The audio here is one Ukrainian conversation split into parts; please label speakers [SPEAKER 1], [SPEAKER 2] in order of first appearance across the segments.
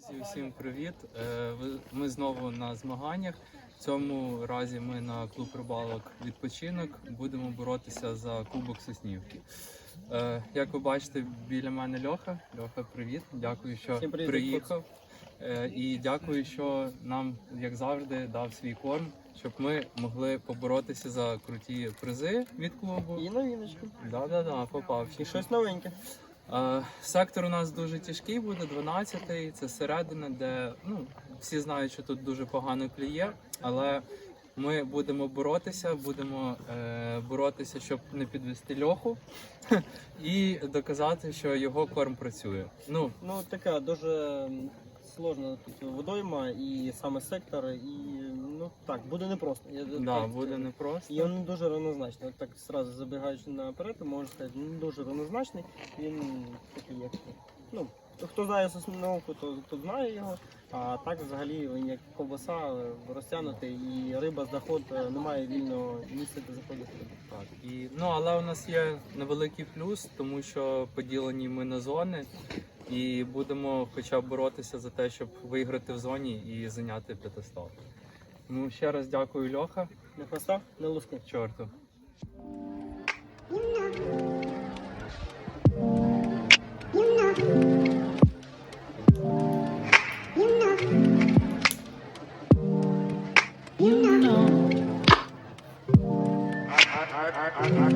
[SPEAKER 1] Друзі, всім привіт! Е, Ми знову на змаганнях. В цьому разі ми на клуб рибалок відпочинок будемо боротися за кубок Соснівки. Е, Як ви бачите, біля мене Льоха. Льоха, привіт! Дякую, що приїхав. Е, І дякую, що нам, як завжди, дав свій корм, щоб ми могли поборотися за круті призи від клубу.
[SPEAKER 2] І новіночки.
[SPEAKER 1] Да-да-да, попав.
[SPEAKER 2] І щось новеньке.
[SPEAKER 1] Е, Сектор у нас дуже тяжкий буде, 12-й. Це середина, де ну, всі знають, що тут дуже погано кліє, але ми будемо боротися, будемо е, боротися, щоб не підвести льоху і доказати, що його корм працює. Ну,
[SPEAKER 2] Ну така дуже тут водойма і саме сектор, і ну так, буде непросто. Я
[SPEAKER 1] да,
[SPEAKER 2] так
[SPEAKER 1] буде непросто.
[SPEAKER 2] І він дуже рівнозначний. От так зразу забігаючи наперед, можна сказати, не дуже рівнозначний. Він такий, як ну. Хто знає сосновку, то, то знає його. А так взагалі він як ковбаса е, розтягнутий і риба з доход е, немає вільного місця, де заходити.
[SPEAKER 1] Так, і, ну, але у нас є невеликий плюс, тому що поділені ми на зони, і будемо хоча б боротися за те, щоб виграти в зоні і зайняти п'ятистав. Тому ще раз дякую, Льоха.
[SPEAKER 2] Не хвоста, не луску.
[SPEAKER 1] Чорту.
[SPEAKER 3] I, I, I, I, I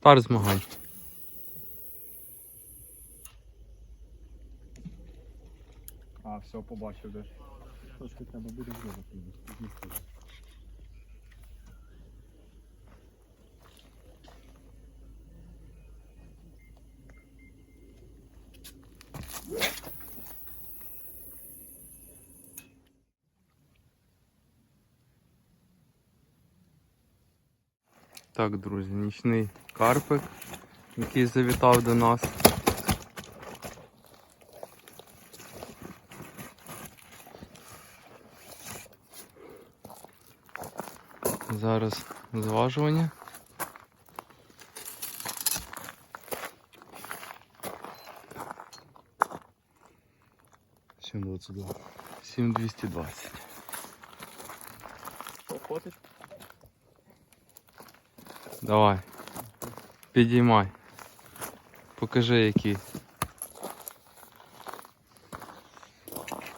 [SPEAKER 1] Старт змагань.
[SPEAKER 4] А, все, побачив, де. Трошки треба буде зробити.
[SPEAKER 1] Так, друзі, нічний карпик, який завітав до нас. Зараз зважування.
[SPEAKER 4] Чим 22?
[SPEAKER 1] 7220.
[SPEAKER 2] Що, хватить?
[SPEAKER 1] Давай. Підіймай. Покажи який.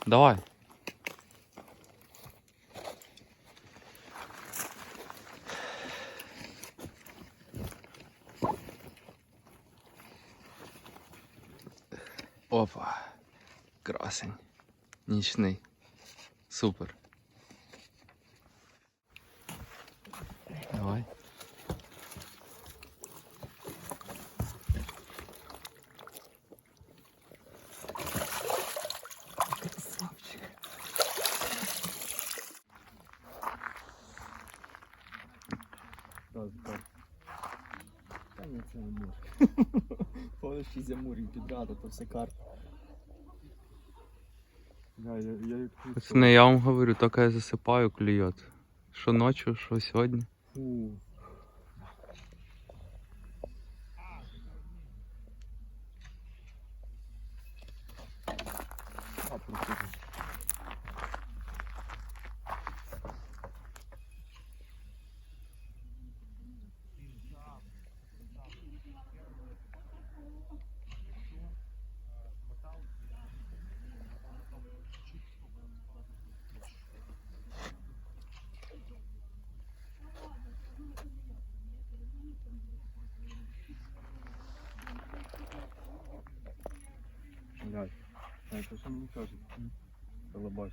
[SPEAKER 1] Давай. Опа. Красень. Нічний. Супер.
[SPEAKER 4] Так, так. Та ні, це не Повністю шість амурів підряд, а то все карта. Я, я, я
[SPEAKER 1] Пацани, я вам говорю, тільки я засипаю клюет. Що ночі, що сьогодні.
[SPEAKER 4] Фу.
[SPEAKER 5] Знаю, то що мені кажуть. Колобась.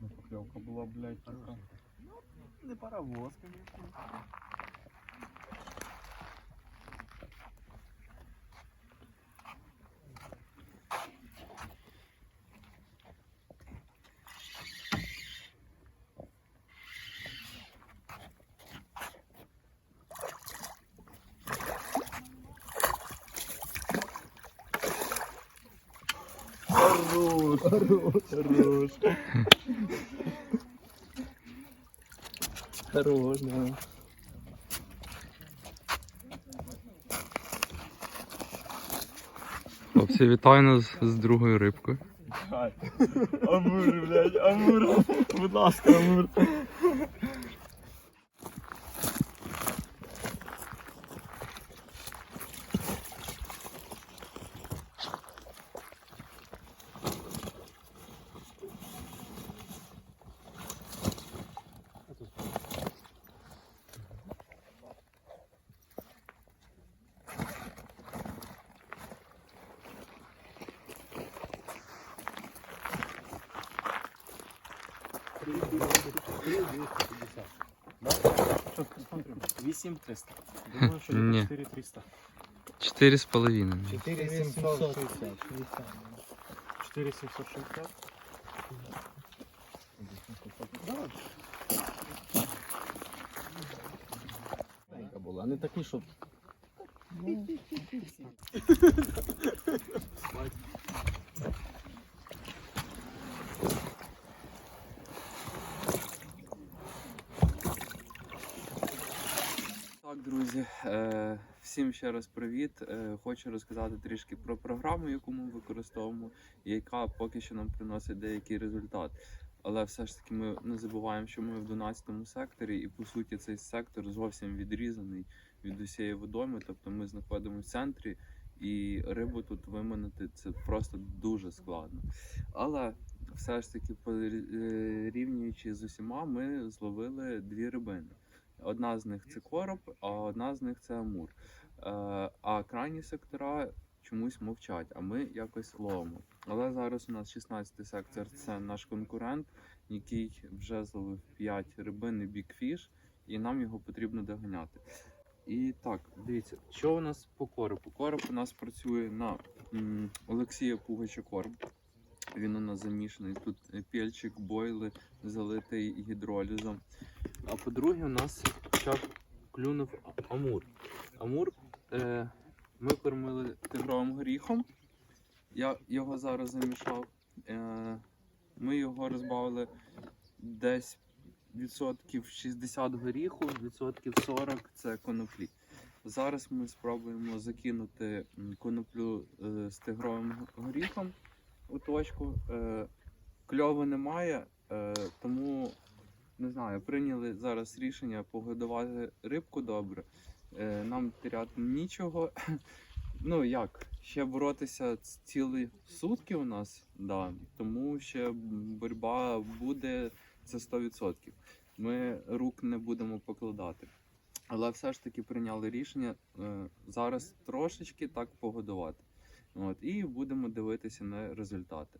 [SPEAKER 5] Ну, поклевка була, блядь, така.
[SPEAKER 4] Не паровоз, звісно. Хорош, хорош, хорош. Хорош, да.
[SPEAKER 1] Хлопці, вітаю нас з другою рибкою.
[SPEAKER 4] Амур, блядь, амур. Будь ласка, амур. Вісім триста.
[SPEAKER 5] Думаю, що
[SPEAKER 1] Ні.
[SPEAKER 5] десь 4300.
[SPEAKER 1] Чотири з половиною.
[SPEAKER 5] 4760. 4760.
[SPEAKER 4] Маленька була, не такий, щоб.
[SPEAKER 1] Так, друзі, е, всім ще раз привіт. Е, хочу розказати трішки про програму, яку ми використовуємо, яка поки що нам приносить деякий результат. Але все ж таки ми не забуваємо, що ми в 12 секторі, і по суті цей сектор зовсім відрізаний від усієї водойми. Тобто ми знаходимося в центрі, і рибу тут виманити це просто дуже складно. Але все ж таки, порівнюючи з усіма, ми зловили дві рибини. Одна з них це короб, а одна з них це амур. Е, а крайні сектора чомусь мовчать, а ми якось ловимо. Але зараз у нас 16 сектор це наш конкурент, який вже зловив 5 рибин і бікфіш, і нам його потрібно доганяти. І так, дивіться, що у нас по коробу? Короб у нас працює на м, Олексія Пугача короб. Він у нас замішаний. Тут пельчик, бойли, залитий гідролізом. А по-друге, у нас ще клюнув амур. Амур ми кормили тигровим горіхом. Я його зараз замішав. Е, ми його розбавили десь відсотків 60 горіху, відсотків 40 це коноплі. Зараз ми спробуємо закинути коноплю е, з тигровим горіхом у точку. Е, кльову немає, е, тому не знаю, прийняли зараз рішення погодувати рибку добре. Е, нам теряти нічого. Ну як, ще боротися цілі сутки у нас, да, тому ще боротьба буде це 100%. Ми рук не будемо покладати. Але все ж таки прийняли рішення е, зараз трошечки так погодувати. От, і будемо дивитися на результати.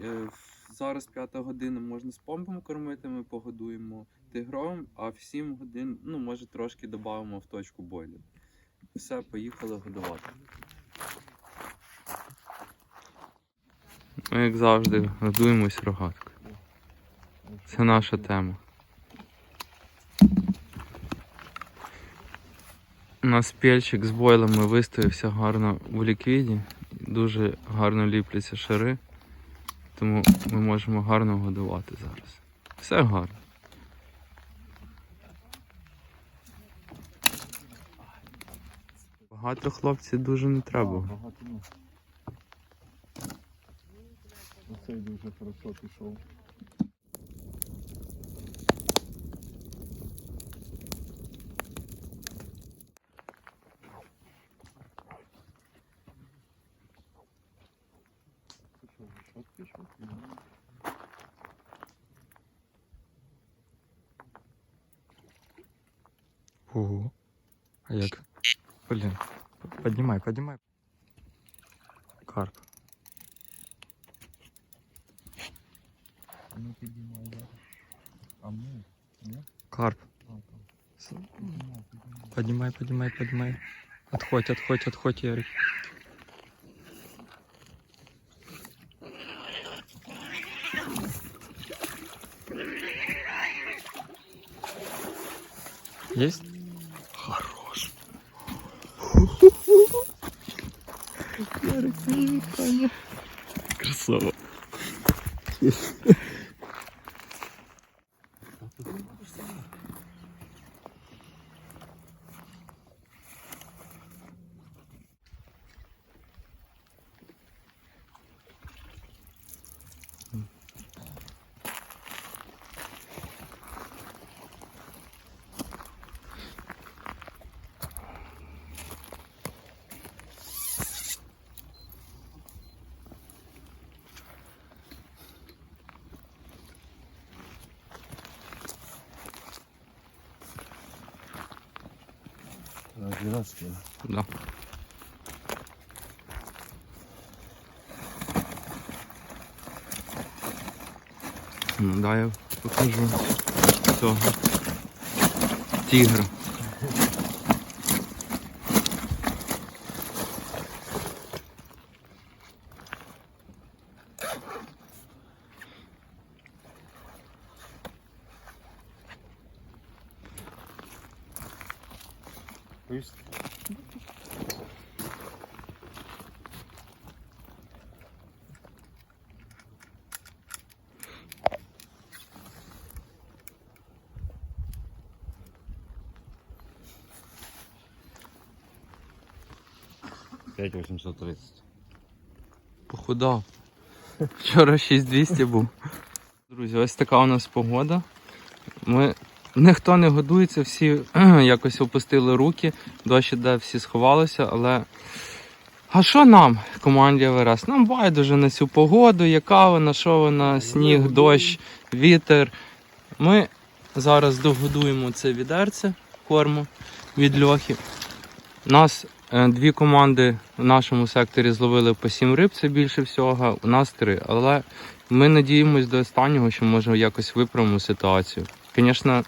[SPEAKER 1] Е, Зараз п'ята година можна з помпом кормити, ми погодуємо тигровим, а в 7 годин, ну, може, трошки додамо в точку бойлер. Все, поїхали годувати. Ми, як завжди, годуємось рогаткою. Це наша тема. У нас пельчик з бойлами виставився гарно в ліквіді. Дуже гарно ліпляться шари. Тому ми можемо гарно годувати зараз. Все гарно. Багато хлопців дуже не треба.
[SPEAKER 5] Багато, ну. Оцей дуже хорошо пішов.
[SPEAKER 1] Ого. А як? Блін. Піднімай, піднімай. Карп.
[SPEAKER 5] Ну підіймай зараз. А ми? Ні?
[SPEAKER 1] Карп.
[SPEAKER 5] А, там.
[SPEAKER 1] С-
[SPEAKER 5] Підіймай, підіймай.
[SPEAKER 1] Поднимай, поднимай, поднимай. Отходь, отходь, отходь, Ярик. Есть? Да. Ну, да, я покажу цього тігра. Похудав. Вчора 6200 був. Друзі, ось така у нас погода. Ми... Ніхто не годується, всі якось опустили руки, дощ іде, всі сховалися, але. А що нам, команді ВРС? Нам байдуже на цю погоду, яка вона, що вона, сніг, дощ, вітер. Ми зараз догодуємо це відерце корму від льохи. Нас дві команди в нашому секторі зловили по сім риб, це більше всього, у нас три. Але ми надіємось до останнього, що може якось виправимо ситуацію. Звісно,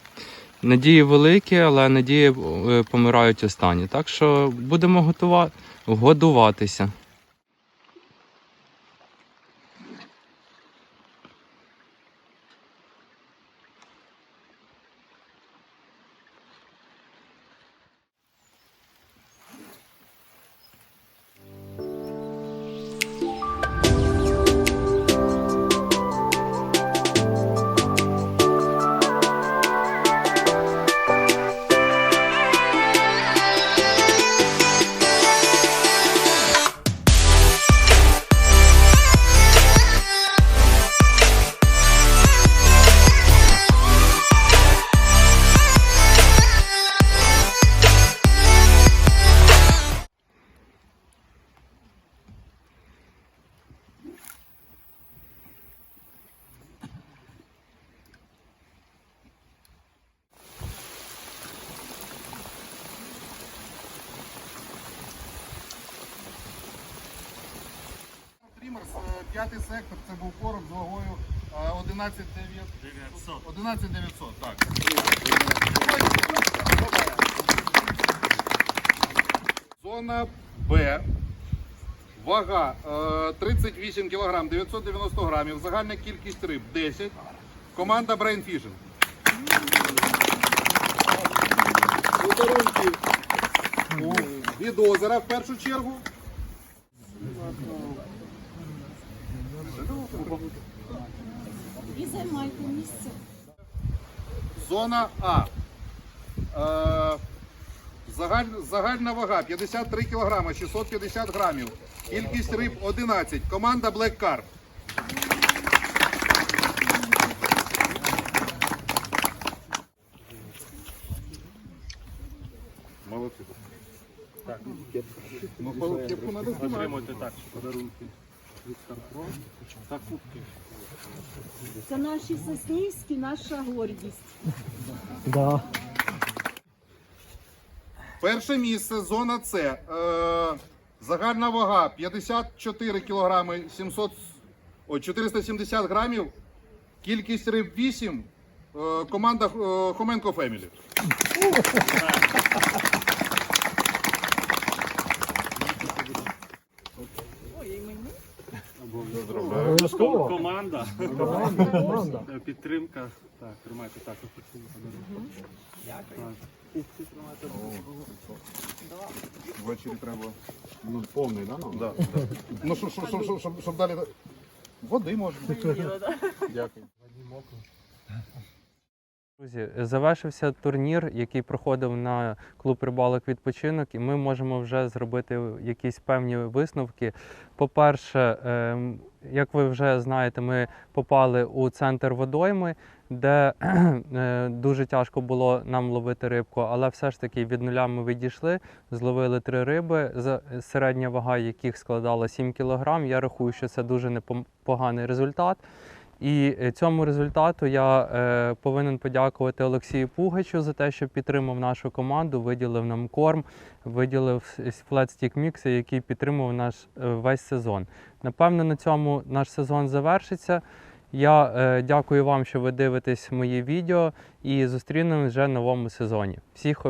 [SPEAKER 1] надії великі, але надії е, помирають останні. Так що будемо готувати, годуватися.
[SPEAKER 6] 11 900. 11 900, так. Зона Б. Вага е, 38 кг 990 грамів. Загальна кількість риб 10. Команда Brain Fishing. Подарунки від озера в першу чергу.
[SPEAKER 7] І займайте місце.
[SPEAKER 6] Зона А. Е, загаль, загальна вага 53 кг, 650 грамів. Кількість риб 11. Команда Black Carp. Молодці. Так. Ну, кепку надо знімати.
[SPEAKER 7] Це наші соснівські, наша гордість.
[SPEAKER 8] Да.
[SPEAKER 6] Перше місце зона С. Е, загальна вага 54 кілограми 700, ой, 470 грамів. Кількість риб 8. Е, команда е, Хоменко Фемілі.
[SPEAKER 2] Обов'язково.
[SPEAKER 9] Команда,
[SPEAKER 2] Команда.
[SPEAKER 9] Е, підтримка. Так, тримайте так. Дякую.
[SPEAKER 6] Ввечері треба.
[SPEAKER 2] Ну, повний, да? ну?
[SPEAKER 6] Да, да. Ну, щоб, щоб, щоб, щоб, далі. Води можна.
[SPEAKER 2] Дякую.
[SPEAKER 1] Друзі, завершився турнір, який проходив на клуб рибалок відпочинок, і ми можемо вже зробити якісь певні висновки. По-перше, ем, як ви вже знаєте, ми попали у центр водойми, де е, дуже тяжко було нам ловити рибку, але все ж таки від нуля ми відійшли, зловили три риби, середня вага яких складала 7 кг. Я рахую, що це дуже непоганий результат. І е, цьому результату я е, повинен подякувати Олексію Пугачу за те, що підтримав нашу команду, виділив нам корм, виділив флетстік мікси, який підтримував наш е, весь сезон. Напевно, на цьому наш сезон завершиться. Я дякую вам, що ви дивитесь мої відео, і зустрінемось вже в новому сезоні. Всіх